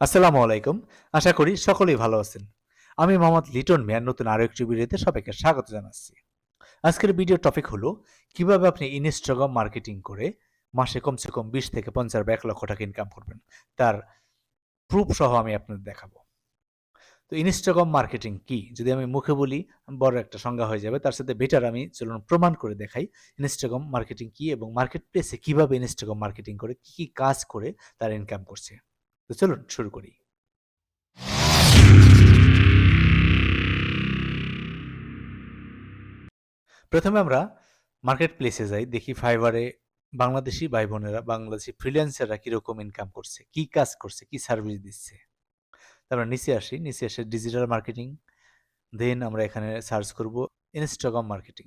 আসসালামু আলাইকুম। আশা করি সকলেই ভালো আছেন। আমি মোহাম্মদ লিটন মিয়ার নতুন আরও একটি ভিডিওতে সবাইকে স্বাগত জানাচ্ছি। আজকের ভিডিও টপিক হলো, কীভাবে আপনি ইনস্টাগ্রাম মার্কেটিং করে মাসে কমসে কম বিশ থেকে পঞ্চাশ বা এক লক্ষ টাকা ইনকাম করবেন, তার প্রুফ সহ আমি আপনাদের দেখাবো। তো ইনস্টাগ্রাম মার্কেটিং কি? যদি আমি মুখে বলি, বড় একটা সংজ্ঞা হয়ে যাবে, তার সাথে বেটার আমি চলুন প্রমাণ করে দেখাই ইনস্টাগ্রাম মার্কেটিং কি এবং মার্কেট প্লেসে কীভাবে ইনস্টাগ্রাম মার্কেটিং করে, কি কি কাজ করে তার ইনকাম করছে। তো চলুন, শুরু করি। প্রথমে আমরা মার্কেট প্লেসে যাই, দেখি ফাইবারে বাংলাদেশি ভাই বোনেরা, বাংলাদেশি ফ্রিল্যান্সাররা কীরকম ইনকাম করছে, কি কাজ করছে, কি সার্ভিস দিচ্ছে। তারপর নিচে আসি, নিচে আসে ডিজিটাল মার্কেটিং দেন আমরা এখানে সার্চ করব ইনস্টাগ্রাম মার্কেটিং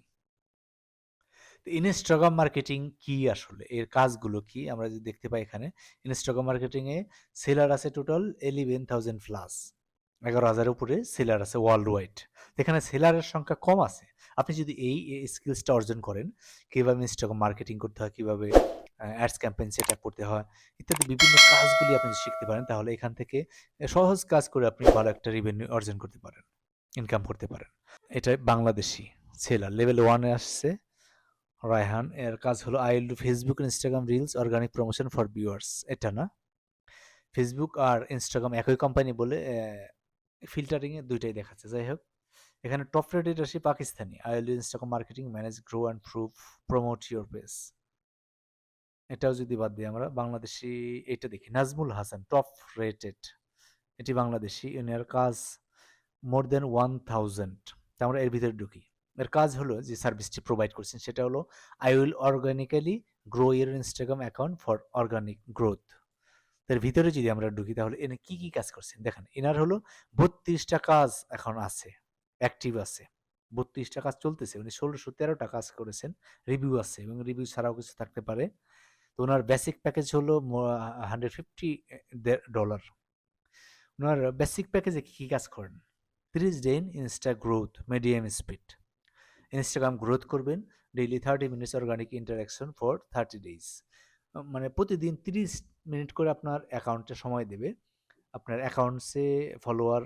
ইনস্টাগ্রাম মার্কেটিং কি আসলে? এর কাজগুলো কি? আমরা যদি দেখতে পাই এখানে ইনস্টাগ্রাম মার্কেটিং এ সেলার আছে টোটাল এলিভেন থাউজেন্ড প্লাস এগারো হাজারের উপরে সেলার আছে ওয়ার্ল্ড ওয়াইড এখানে সেলারের সংখ্যা কম আছে। আপনি যদি এই স্কিলসটা অর্জন করেন, কীভাবে ইনস্টাগ্রাম মার্কেটিং করতে হয়, কীভাবে অ্যাডস ক্যাম্পেইন সেট আপ করতে হয়, ইত্যাদি বিভিন্ন কাজগুলি আপনি শিখতে পারেন, তাহলে এখান থেকে সহজ কাজ করে আপনি ভালো একটা রেভিনিউ অর্জন করতে পারেন ইনকাম করতে পারেন। এটা বাংলাদেশি সেলার লেভেল ওয়ানে আসছে রায়হান, এর কাজ হলো I will do Facebook Instagram reels organic promotion for viewers এটা না? ফেসবুক আর ইনস্টাগ্রাম একই কোম্পানি বলে ফিল্টারিংয়ে দুইটাই দেখাচ্ছে। যাই হোক, এখানে টপ রেটেড আসি Pakistani. I will Instagram marketing manage grow and prove promote your page এটাও যদি বাদ দিই আমরা, বাংলাদেশি এটা দেখি, নাজমুল হাসান টপ রেটেড এটি বাংলাদেশি। এনার কাজ মোর দেন ওয়ান থাউজেন্ড আমরা এর ভিতরে ঢুকি। এর কাজ হলো যে সার্ভিসটি প্রোভাইড করছেন, সেটা হলো I will organically grow your Instagram account for organic growth তার ভিতরে যদি আমরা ঢুকি তাহলে এনে কি কি কাজ করছেন? দেখেন, এনার হলো বত্রিশটা কাজ এখন আছে অ্যাক্টিভ আছে। বত্রিশটা কাজ চলতেছে, উনি ষোলোশো তেরোটা কাজ করেছেন রিভিউ আছে এবং রিভিউ ছাড়াও কিছু থাকতে পারে। তো ওনার বেসিক প্যাকেজ হলো হান্ড্রেড ফিফটি ডলার ওনার বেসিক প্যাকেজে কী কী কাজ করেন? তিরিশ ডেন Insta growth medium speed Instagram growth করবেন daily thirty minutes organic interaction for thirty days মানে প্রতিদিন তিরিশ মিনিট করে আপনার অ্যাকাউন্টে সময় দেবে। আপনার অ্যাকাউন্টসে ফলোয়ার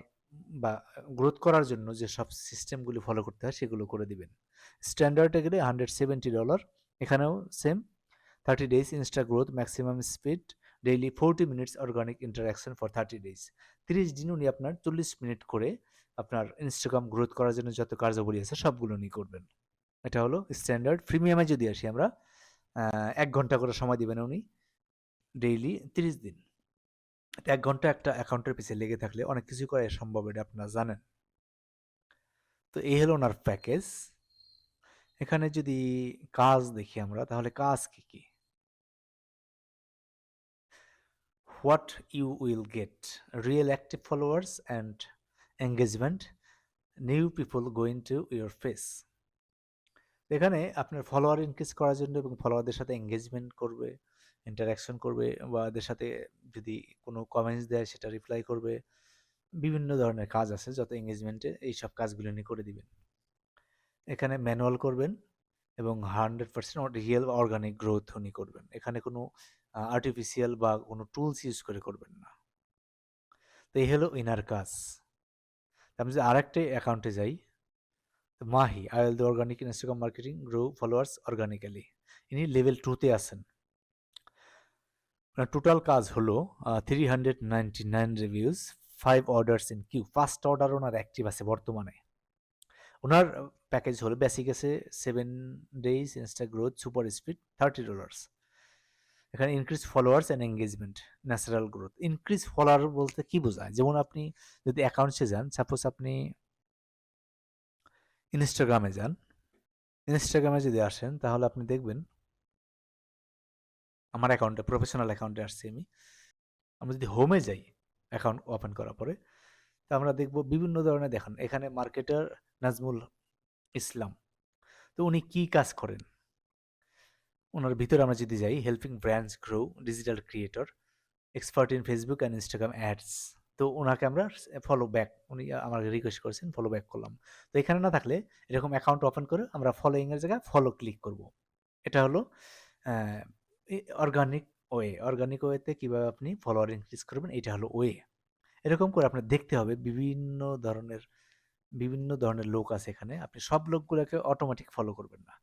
বা গ্রোথ করার জন্য যে সব সিস্টেমগুলি ফলো করতে হয় সেগুলো করে দিবেন। স্ট্যান্ডার্ডে গেলে হান্ড্রেড সেভেন্টি ডলার এখানেও same thirty days Insta growth maximum speed daily forty minutes organic interaction for thirty days তিরিশ দিন উনি আপনার চল্লিশ মিনিট করে আপনার ইনস্টাগ্রাম গ্রোথ করার জন্য যত কার্যাবলী আছে সবগুলো নিয়ে করবেন। এটা হলো স্ট্যান্ডার্ড প্রিমিয়ামে যদি আসি আমরা এক ঘণ্টা করে সময় দিবেন উনি ডেইলি তিরিশ দিন। এক ঘণ্টা একটা অ্যাকাউন্টের পিছিয়ে লেগে থাকলে অনেক কিছু করা সম্ভব এটা আপনারা জানেন। তো এই হলো ওনার প্যাকেজ এখানে যদি কাজ দেখি আমরা, তাহলে কাজ কি কি? What you will get real active followers and engagement new people going to your face এখানে আপনার ফলোয়ার ইনক্রিজ করার জন্য এবং ফলোয়ারদের সাথে এঙ্গেজমেন্ট করবে ইন্টারাকশন করবে বা এদের সাথে যদি কোনো কমেন্টস দেয় সেটা রিপ্লাই করবে। বিভিন্ন ধরনের কাজ আছে যত এঙ্গেজমেন্টে এই সব কাজগুলো নিয়ে করে দিবেন। এখানে ম্যানুয়াল করবেন এবং hundred percent real organic growth উনি করবেন। এখানে কোনো আর্টিফিশিয়াল বা কোনো টুলস ইউজ করে করবেন না। তো এই হলো ইনার কাজ। আমি যদি আরেকটা অ্যাকাউন্টে যাই Mahi I will the organic Instagram marketing grow followers organically ইনি লেভেল টুতে আছেন। টোটাল কাজ হলো three hundred ninety nine reviews five orders in queue first order owner active আছে বর্তমানে। ওনার প্যাকেজ হলো বেসিক আছে seven days Insta growth super speed thirty dollars এখানে increase followers and engagement natural growth increase follower বলতে কি বোঝায়? যেমন আপনি যদি অ্যাকাউন্টসে যান সাপোজ আপনি ইনস্টাগ্রামে যান ইনস্টাগ্রামে যদি আসেন, তাহলে আপনি দেখবেন আমার অ্যাকাউন্টে প্রফেশনাল অ্যাকাউন্টে আসছি আমি। আমরা যদি হোমে যাই অ্যাকাউন্ট ওপেন করার পরে, তা আমরা দেখব বিভিন্ন ধরনের দেখান। এখানে মার্কেটার নাজমুল ইসলাম তো উনি কি কাজ করেন? ওনার ভিতরে আমরা যদি যাই helping brands grow digital creator expert in Facebook and Instagram ads তো ওনাকে আমরা ফলো ব্যাক উনি আমাকে রিকোয়েস্ট করেছেন ফলো ব্যাক করলাম। তো এখানে না থাকলে এরকম অ্যাকাউন্ট ওপেন করে আমরা ফলোয়িংয়ের জায়গায় ফলো ক্লিক করব। এটা হলো অর্গানিক ওয়ে অর্গানিক ওয়েতে কীভাবে আপনি ফলোয়ার ইনক্রিজ করবেন, এটা হলো ওয়ে এরকম করে আপনার দেখতে হবে বিভিন্ন ধরনের বিভিন্ন ধরনের লোক আছে এখানে, আপনি সব লোকগুলোকে অটোমেটিক ফলো করবেন না।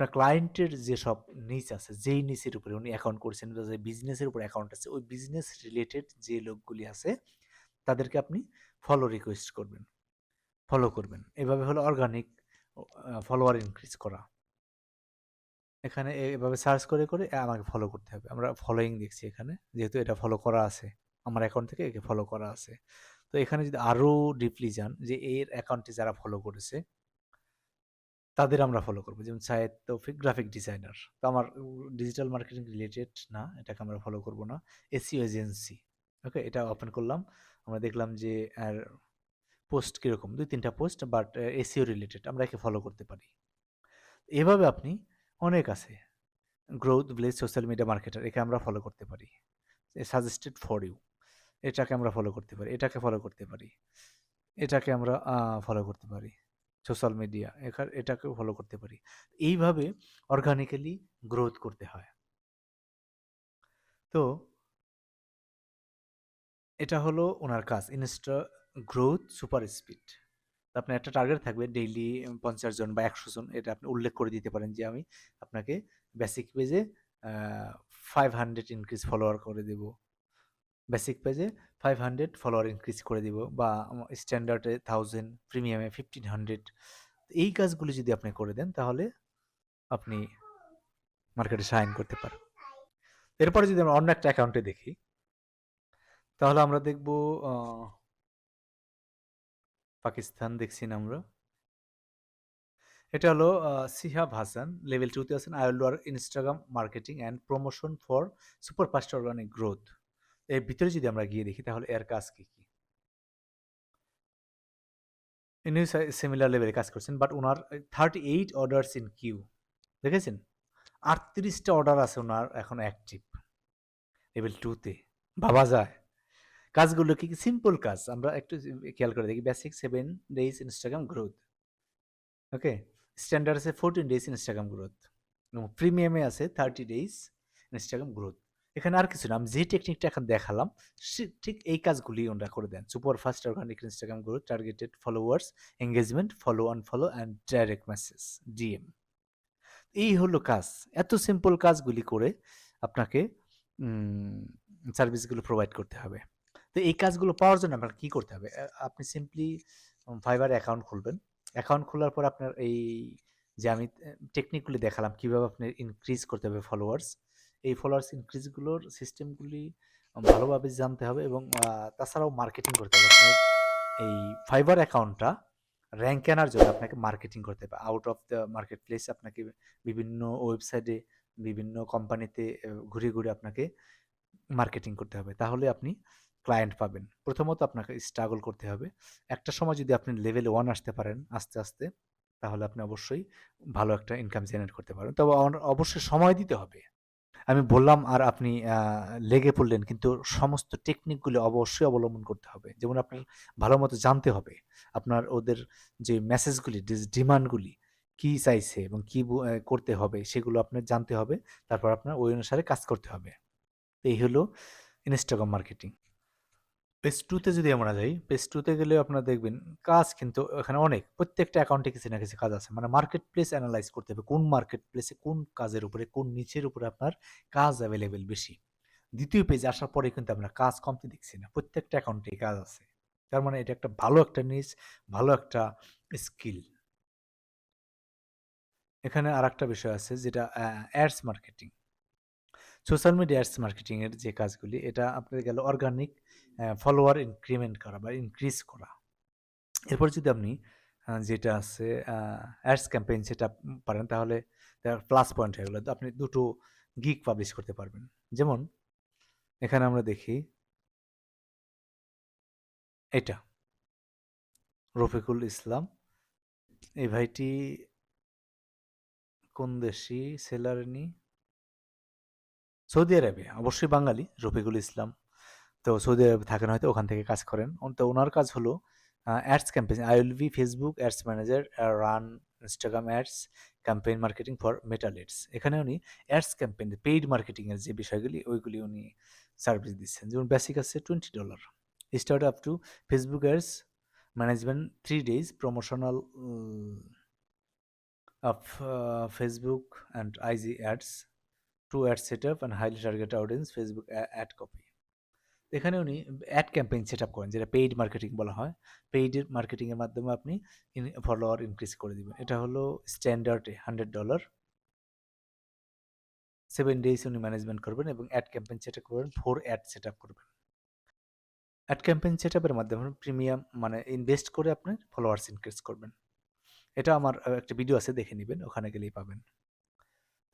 আপনার ক্লায়েন্টের যে সব নিচ আছে, যেই নিচের উপরে উনি অ্যাকাউন্ট করছেন যে বিজনেসের উপর অ্যাকাউন্ট আছে, ওই বিজনেস রিলেটেড যে লোকগুলি আছে, তাদেরকে আপনি ফলো রিকোয়েস্ট করবেন। ফলো করবেন। এভাবে হলো অর্গানিক ফলোয়ার ইনক্রিজ করা। এখানে এভাবে সার্চ করে করে আমাকে ফলো করতে হবে। আমরা ফলোয়িং দেখছি এখানে, যেহেতু এটা ফলো করা আছে। আমার অ্যাকাউন্ট থেকে একে ফলো করা আছে। তো এখানে যদি আরও ডিপলি যান, যে এর অ্যাকাউন্টে যারা ফলো করেছে তাদের আমরা ফলো করব। যেমন সায়েদ তৌফিক গ্রাফিক ডিজাইনার তো আমার ডিজিটাল মার্কেটিং রিলেটেড না, এটাকে আমরা ফলো করব না। এসিও এজেন্সি ওকে এটা ওপেন করলাম। আমরা দেখলাম যে, আর পোস্ট কীরকম? দুই, তিনটা পোস্ট বাট এসিও রিলেটেড আমরা একে ফলো করতে পারি। এভাবে আপনি অনেক আছে। Growth village social media marketer একে আমরা ফলো করতে পারি। সাজেস্টেড ফর ইউ এটাকে আমরা ফলো করতে পারি, এটাকে ফলো করতে পারি, এটাকে আমরা ফলো করতে পারি। সোশ্যাল মিডিয়া এখানে এটাকেও ফলো করতে পারি। এইভাবে অর্গানিক্যালি গ্রোথ করতে হয়। তো এটা হলো ওনার কাজ ইনস্টা গ্রোথ সুপার স্পিড আপনার একটা টার্গেট থাকবে ডেইলি পঞ্চাশ জন বা একশো জন, এটা আপনি উল্লেখ করে দিতে পারেন যে আমি আপনাকে বেসিক পেজে ফাইভ হান্ড্রেড ইনক্রিজ ফলোয়ার করে দেব। বেসিক পেজে ফাইভ হান্ড্রেড ফলোয়ার ইনক্রিজ করে দিব বা স্ট্যান্ডার্ডে থাউজেন্ড প্রিমিয়ামে ফিফটিন হান্ড্রেড এই কাজগুলি যদি আপনি করে দেন, তাহলে আপনি মার্কেটে সাইন করতে পারেন। এরপরে যদি আমরা অন্য একটা অ্যাকাউন্টে দেখি, তাহলে আমরা দেখব পাকিস্তান দেখছি না আমরা। এটা হলো সিহাব হাসান লেভেল টুতে আছেন। I will Instagram marketing and promotion for super fast organic growth এর ভিতরে যদি আমরা গিয়ে দেখি, তাহলে এর কাজ কি কি? ইনি সিমিলার লেভেলে কাজ করছেন but owner thirty eight orders in queue দেখেছেন? আটত্রিশটা অর্ডার আছে ওনার এখন অ্যাক্টিভ লেভেল টুতে ভাবা যায়। কাজগুলো কি সিম্পল কাজ, আমরা একটু খেয়াল করে দেখি basic seven days Instagram growth okay standard আছে ফোরটিন ডেজ ইনস্টাগ্রাম গ্রোথ এবং প্রিমিয়ামে আছে থার্টি ডেজ ইনস্টাগ্রাম গ্রোথ এখানে আর কিছু না, আমি যে টেকনিকটা এখন দেখালাম ঠিক এই কাজগুলি ওনারা করে দেন। Super fast organic Instagram growth targeted followers engagement follow on follow and direct message DM এই হলো কাজ। এত সিম্পল কাজগুলি করে আপনাকে সার্ভিসগুলো প্রোভাইড করতে হবে। তো এই কাজগুলো পাওয়ার জন্য আপনার কী করতে হবে? আপনি সিম্পলি ফাইবার অ্যাকাউন্ট খুলবেন। অ্যাকাউন্ট খোলার পর আপনার এই যে আমি টেকনিকগুলি দেখালাম, কীভাবে আপনি ইনক্রিজ করতে হবে ফলোয়ার্স এই ফলোয়ার্স ইনক্রিজগুলোর সিস্টেমগুলি ভালোভাবে জানতে হবে এবং তাছাড়াও মার্কেটিং করতে হবে। আপনার এই ফাইবার অ্যাকাউন্টটা র্যাঙ্ক আনার জন্য আপনাকে মার্কেটিং করতে হবে। Out of the marketplace আপনাকে বিভিন্ন ওয়েবসাইটে, বিভিন্ন কোম্পানিতে ঘুরে ঘুরে আপনাকে মার্কেটিং করতে হবে। তাহলে আপনি ক্লায়েন্ট পাবেন। প্রথমত আপনাকে স্ট্রাগল করতে হবে। একটা সময় যদি আপনি লেভেল ওয়ান আসতে পারেন আস্তে আস্তে, তাহলে আপনি অবশ্যই ভালো একটা ইনকাম জেনারেট করতে পারেন তবে অবশ্যই সময় দিতে হবে। আমি বললাম আর আপনি লেগে পড়লেন, কিন্তু সমস্ত টেকনিকগুলো অবশ্যই অবলম্বন করতে হবে। যেমন আপনার ভালো মতো জানতে হবে, আপনার ওদের যে মেসেজগুলি ডিমান্ডগুলি কি চাইছে এবং কি করতে হবে, সেগুলো আপনার জানতে হবে, তারপর আপনার ওই অনুসারে কাজ করতে হবে। এই হলো ইনস্টাগ্রাম মার্কেটিং পেজ টুতে যদি আমরা যাই পেজ টুতে গেলে আপনারা দেখবেন কাজ কিন্তু এখানে অনেক। প্রত্যেকটা অ্যাকাউন্টে কিছু না কিছু কাজ আছে। মানে মার্কেট প্লেস অ্যানালাইজ করতে হবে কোন মার্কেট প্লেসে কোন কাজের উপরে, কোন নিচের উপরে আপনার কাজ অ্যাভেলেবেল বেশি। দ্বিতীয় পেজে আসার পরে কিন্তু আমরা কাজ কমতে দেখছি না। প্রত্যেকটা অ্যাকাউন্টে কাজ আছে। তার মানে এটা একটা ভালো একটা নিচ ভালো একটা স্কিল এখানে আর একটা বিষয় আছে যেটা ads marketing social media ads মার্কেটিংয়ের যে কাজগুলি, এটা আপনার গেল অর্গানিক ফলোয়ার ইনক্রিমেন্ট করা বা ইনক্রিজ করা। এরপর যদি আপনি যেটা আছে অ্যাডস ক্যাম্পেইন সেটা পারেন, তাহলে তার প্লাস পয়েন্ট হয়ে গেলো। আপনি দুটো গিক পাবলিশ করতে পারবেন। যেমন, এখানে আমরা দেখি, এটা, রফিকুল ইসলাম। এই ভাইটি কোন দেশি সেলারিনি সৌদি আরবে, অবশ্যই বাঙালি, রফিকুল ইসলাম। তো সৌদি আরবে থাকেন হয়তো ওখান থেকে কাজ করেন। তো ওনার কাজ হলো ads campaign I will be Facebook ads manager run Instagram ads campaign marketing for ads এখানে উনি অ্যাডস ক্যাম্পেইন পেইড মার্কেটিংয়ের যে বিষয়গুলি ওইগুলি উনি সার্ভিস দিচ্ছেন। যেমন বেসিক আছে twenty dollar start up to Facebook ads management three promotional uh, of uh, Facebook and IG ads two setup and highly targeted audience Facebook a- ad copy এখানে উনি অ্যাড ক্যাম্পেইন সেট আপ করেন, যেটা paid marketing বলা হয়। Paid মার্কেটিংয়ের মাধ্যমে আপনি follower increase করে দিবেন। এটা হলো স্ট্যান্ডার্ডে হান্ড্রেড ডলার সেভেন ডেজ উনি ম্যানেজমেন্ট করবেন এবং অ্যাড ক্যাম্পেইন সেট আপ করবেন ফোর অ্যাড সেট আপ করবেন। অ্যাড ক্যাম্পেইন সেট আপের মাধ্যমে প্রিমিয়াম মানে ইনভেস্ট করে আপনি ফলোয়ার্স ইনক্রিজ করবেন। এটা আমার একটা ভিডিও আছে, দেখে নেবেন, ওখানে গেলেই পাবেন।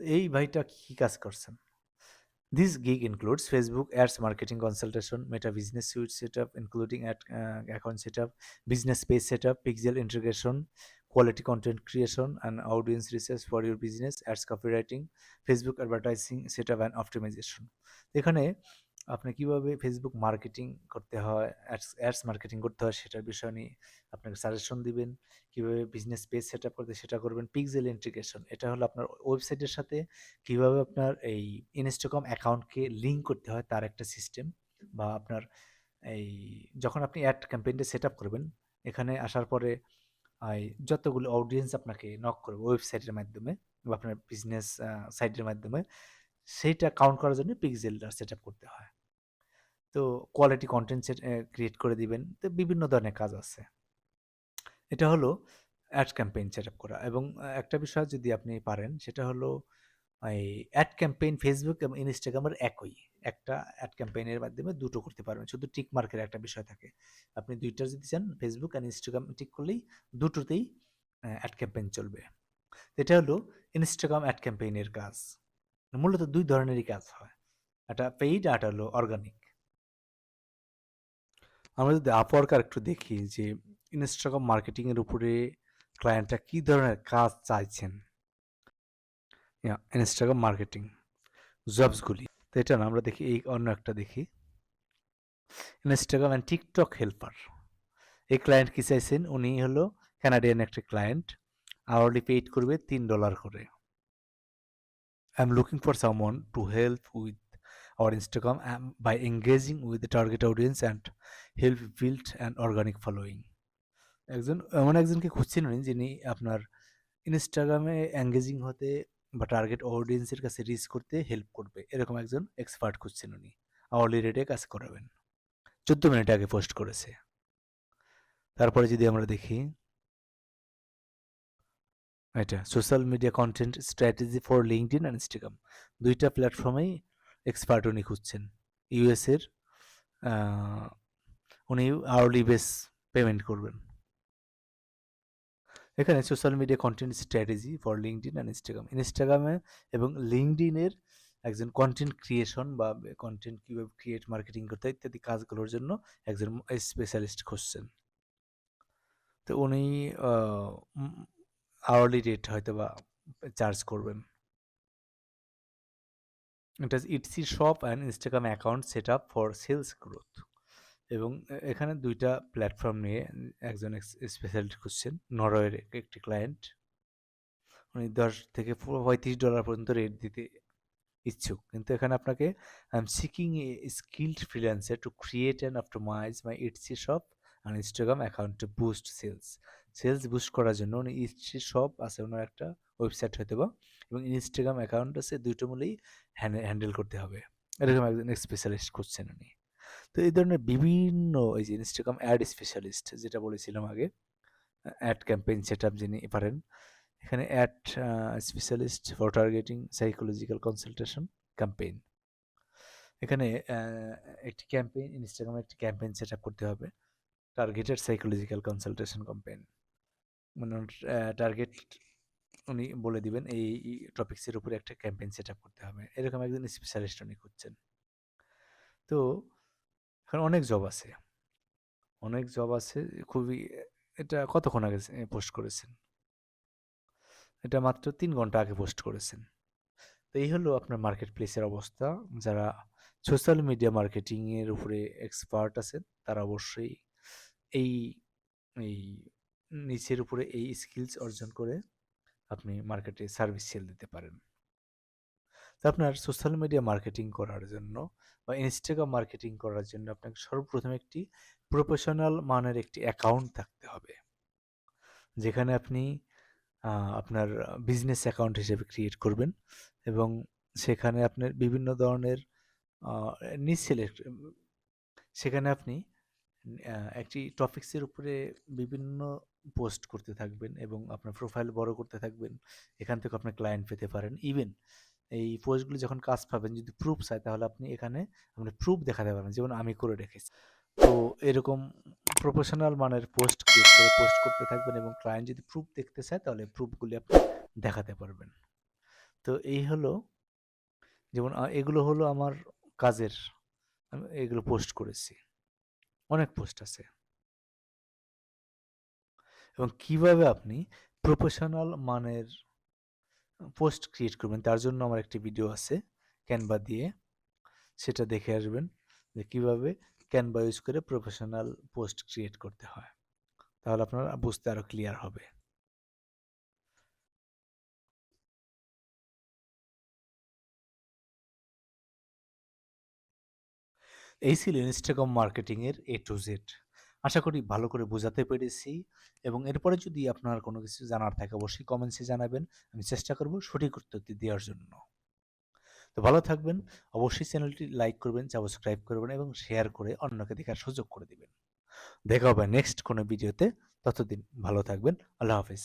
এই ভাইটা কি কাজ করছেন? This gig includes Facebook ads marketing consultation, Meta Business Suite setup, including ad uh, account setup, business space setup, pixel integration, quality content creation, and audience research for your business, ads copywriting, Facebook advertising setup, and optimization. এখানে আপনি কীভাবে Facebook marketing করতে হয় ads ads marketing করতে হয় সেটার বিষয় নিয়ে আপনাকে সাজেশন দিবেন, কীভাবে বিজনেস পেজ সেট আপ করতে সেটা করবেন পিক্সেল ইন্টিগ্রেশন এটা হলো আপনার ওয়েবসাইটের সাথে কীভাবে আপনার এই ইনস্টাগ্রাম অ্যাকাউন্টকে লিঙ্ক করতে হয় তার একটা সিস্টেম বা আপনার এই যখন আপনি অ্যাড ক্যাম্পেইনটা সেট আপ করবেন, এখানে আসার পরে যতগুলো অডিয়েন্স আপনাকে নক করবে ওয়েবসাইটের মাধ্যমে বা আপনার বিজনেস সাইটের মাধ্যমে সেইটা কাউন্ট করার জন্য পিক্সেলটা সেট আপ করতে হয়। তো কোয়ালিটি কন্টেন্ট সেট ক্রিয়েট করে দিবেন। তো বিভিন্ন ধরনের কাজ আছে। এটা হলো অ্যাড ক্যাম্পেইন সেট আপ করা এবং একটা বিষয় যদি আপনি পারেন, সেটা হলো এই অ্যাড ক্যাম্পেইন ফেসবুক এবং ইনস্টাগ্রামের একই। একটা অ্যাড ক্যাম্পেইনের মাধ্যমে দুটো করতে পারবেন। শুধু টিক মার্কের একটা বিষয় থাকে। আপনি দুইটা যদি চান ফেসবুক অ্যান্ড ইনস্টাগ্রাম টিক করলেই দুটোতেই অ্যাড ক্যাম্পেইন চলবে। এটা হলো ইনস্টাগ্রাম অ্যাড ক্যাম্পেইনের কাজ। মূলত দুই ধরনেরই কাজ হয়। একটা পেইড আর হলো অর্গানিক আমরা যদি আপওয়ার্ক আর একটু দেখি যে ইনস্টাগ্রাম মার্কেটিং এর উপরে ক্লায়েন্টরা কি ধরনের কাজ চাইছেন? ইনস্টাগ্রাম মার্কেটিং জবসগুলি তো এটা না, আমরা দেখি এই অন্য একটা দেখি। ইনস্টাগ্রাম অ্যান্ড টিকটক হেল্পার এই ক্লায়েন্ট কি চাইছেন? উনি হলো কানাডিয়ান একটা ক্লায়েন্ট আওয়ারলি পেইড করবে তিন ডলার করে। Am looking for someone to help with our Instagram um, by engaging with the target audience and help build an organic following. একজন এমন একজনকে খুঁজছেন উনি যিনি আপনার ইনস্টাগ্রামে এঙ্গেজিং হতে বা টার্গেট অডিয়েন্সের কাছে রিচ করতে হেল্প করবে। এরকম একজন এক্সপার্ট খুঁজছেন উনি। আওয়ারলি রেটে কাজ করাবেন। চোদ্দ মিনিট আগে পোস্ট করেছে। তারপরে যদি আমরা দেখি এটা। Social media content strategy for LinkedIn and Instagram দুইটা প্ল্যাটফর্মেই এক্সপার্ট উনি খুঁজছেন। ইউএসের উনি আওয়ারলি বেস পেমেন্ট করবেন। এখানে social media content strategy for LinkedIn and Instagram ইনস্টাগ্রামে এবং লিঙ্কড ইনের একজন কন্টেন্ট ক্রিয়েশন বা কন্টেন্ট কীভাবে ক্রিয়েট মার্কেটিং করতে হয় ইত্যাদি কাজগুলোর জন্য একজন স্পেশালিস্ট খুঁজছেন। তো উনি আওয়ারলি রেট হয়তো বা চার্জ করবেন। ইট এটা Etsy shop and Instagram account set up for sales growth এবং এখানে দুইটা প্ল্যাটফর্ম নিয়ে একজন স্পেশালিস্ট খুঁজছেন নরওয়ের একটি ক্লায়েন্ট উনি দশ থেকে পঁয়ত্রিশ ডলার পর্যন্ত রেট দিতে ইচ্ছুক। কিন্তু এখানে আপনাকে I am seeking a skilled freelancer to create and optimize my Etsy shop and Instagram account to boost sales sales boost করার জন্য উনি ইটসি শপ আছে ওনার একটা ওয়েবসাইট হয়তো বা এবং ইনস্টাগ্রাম অ্যাকাউন্ট আছে দুটো মূলেই হ্যান্ডেল করতে হবে। এরকম একজন স্পেশালিস্ট করছেন উনি। তো এই ধরনের বিভিন্ন এই যে ইনস্টাগ্রাম অ্যাড স্পেশালিস্ট যেটা বলেছিলাম আগে অ্যাড ক্যাম্পেইন সেট আপ যিনি পারেন এখানে ad specialist for targeting psychological consultation campaign এখানে একটি ক্যাম্পেইন ইনস্টাগ্রামে একটি ক্যাম্পেইন সেট আপ করতে হবে টার্গেটেড সাইকোলজিক্যাল কনসালটেশন ক্যাম্পেইন মানে টার্গেট উনি বলে দিবেন, এই টপিক্সের উপরে একটা ক্যাম্পেইন সেট আপ করতে হবে। এরকম একজন স্পেশালিস্ট উনি খুঁজছেন। তো, এখন অনেক জব আছে। অনেক জব আছে, খুবই, এটা কতক্ষণ আগে পোস্ট করেছেন? এটা মাত্র তিন ঘণ্টা আগে পোস্ট করেছেন। তো এই হলো আপনার মার্কেট প্লেসের অবস্থা। যারা সোশ্যাল মিডিয়া মার্কেটিংয়ের উপরে এক্সপার্ট আছেন, তারা অবশ্যই এই এই নিচের উপরে এই স্কিলস অর্জন করে আপনি মার্কেটে সার্ভিস সেল দিতে পারেন। তো আপনার সোশ্যাল মিডিয়া মার্কেটিং করার জন্য বা ইনস্টাগ্রাম মার্কেটিং করার জন্য আপনাকে সর্বপ্রথম একটি প্রফেশনাল মানের একটি অ্যাকাউন্ট থাকতে হবে। যেখানে আপনি আপনার বিজনেস অ্যাকাউন্ট হিসেবে ক্রিয়েট করবেন এবং সেখানে আপনার বিভিন্ন ধরনের নিজ সেখানে আপনি একটি টপিক্সের উপরে বিভিন্ন পোস্ট করতে থাকবেন এবং আপনার প্রোফাইল বড় করতে থাকবেন, এখান থেকে আপনি ক্লায়েন্ট পেতে পারেন। ইভেন এই পোস্টগুলি যখন কাজ পাবেন, যদি প্রুফ চাই তাহলে আপনি এখানে আপনি প্রুফ দেখাতে পারবেন। যেমন আমি করে রেখেছি। তো এরকম প্রফেশনাল মানের পোস্ট ক্রিয়েট করে পোস্ট করতে থাকবেন এবং ক্লায়েন্ট যদি প্রুফ দেখতে চায়, তাহলে প্রুফগুলি আপনি দেখাতে পারবেন। তো এই হলো, যেমন এগুলো হলো আমার কাজের, আমি এগুলো পোস্ট করেছি। অনেক পোস্ট আছে। এবং কীভাবে আপনি প্রফেশনাল মানের পোস্ট ক্রিয়েট করবেন, তার জন্য আমার একটি ভিডিও আছে ক্যানভা দিয়ে। সেটা দেখে আসবেন যে কীভাবে ক্যানভা ইউজ করে প্রফেশনাল পোস্ট ক্রিয়েট করতে হয়। তাহলে আপনার বুঝতে আরও ক্লিয়ার হবে। এই ছিল ইনস্টাগ্রাম মার্কেটিংয়ের এ টু জেড আশা করি ভালো করে বোঝাতে পেরেছি। এবং এরপরে যদি আপনার কোনো কিছু জানার থাকে, অবশ্যই কমেন্টসে জানাবেন। আমি চেষ্টা করব সঠিক উত্তরটি দেওয়ার জন্য। তো ভালো থাকবেন। অবশ্যই চ্যানেলটি লাইক করবেন সাবস্ক্রাইব করবেন এবং শেয়ার করে অন্যকে দেখার সুযোগ করে দেবেন। দেখা হবে নেক্সট কোনো ভিডিওতে ততদিন ভালো থাকবেন। আল্লাহ হাফিজ।